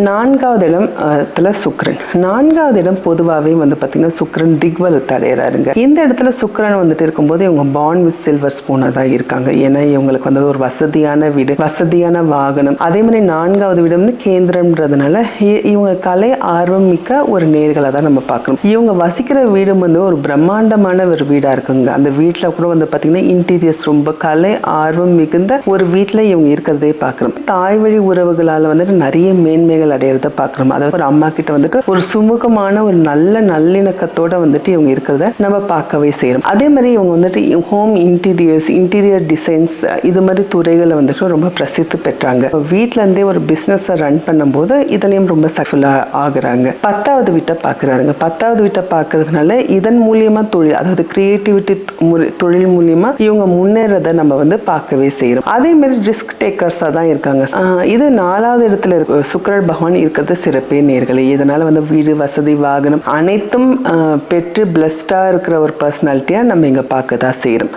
நான்காவது இடத்துல சுக்ரன் நான்காவது இடம் பொதுவாகவே வந்து பார்த்தீங்கன்னா சுக்ரன் திக்வலத்தை அடையிறாருங்க. இந்த இடத்துல சுக்ரன் வந்துட்டு இருக்கும்போது இவங்க பாண்ட் வித் சில்வர் ஸ்பூனாக தான் இருக்காங்க. ஏன்னா இவங்களுக்கு வந்து ஒரு வசதியான வீடு வசதியான வாகனம். அதே மாதிரி நான்காவது வீடு வந்து கேந்திரம்ன்றதுனால இ- இவங்க கலை ஆர்வம் மிக்க ஒரு நேர்களை தான் நம்ம பார்க்கணும் இவங்க வசிக்கிற வீடு வந்து ஒரு பிரம்மாண்டமான ஒரு வீடாக இருக்குங்க. அந்த வீட்டில் கூட வந்து பார்த்தீங்கன்னா இன்டீரியர்ஸ் ரொம்ப கலை ஆர்வம் மிகுந்த ஒரு வீட்டில் இவங்க இருக்கிறதே பார்க்குறோம் தாய் வழி உறவுகளால் வந்துட்டு நிறைய மேன்மைகள் அடையிறத பார்க்குறோம் அதாவது ஒரு அம்மா கிட்ட வந்துட்டு ஒரு சுமூகமான ஒரு நல்ல நல்லிணக்கத்தோட வந்துட்டு இவங்க இருக்கிறத நம்ம பார்க்கவே செய்கிறோம் அதே மாதிரி இவங்க வந்துட்டு ஹோம் இன்டீரியர்ஸ் இன்டீரியர் டிசைன்ஸ் இது மாதிரி துறைகளை வந்துட்டு ரொம்ப பிரசித்தி பெற்றாங்க. வீட்டிலேருந்தே இருந்தே ஒரு பிஸ்னஸை ரன் பண்ணும்போது இதுலேயும் ரொம்ப சக்ஸஸ்ஃபுல்லாக ஆகுறாங்க. பத்தாவது வீட்டை பார்க்குறாருங்க. பத்தாவது வீட்டை பார்க்கறதுனால இதன் மூலியமாக தொழில் அதாவது கிரியேட்டிவிட்டி தொழில் மூலியமாக இவங்க முன்னேறதை நம்ம வந்து பார்க்கவே செய்கிறோம் அதே மாதிரி ரிஸ்க் டேக்கர்ஸாக தான் இருக்காங்க. இது நாலாவது இடத்துல இருக்க. சுக்கிரன் பகவான் இருக்கிறது சிறப்பே நேர்களே. இதனால் வந்து வீடு வசதி வாகனம் அனைத்தும் பெற்று பிளஸ்டாக இருக்கிற ஒரு பர்சனாலிட்டியாக நம்ம இங்கே பார்க்க தான் செய்கிறோம்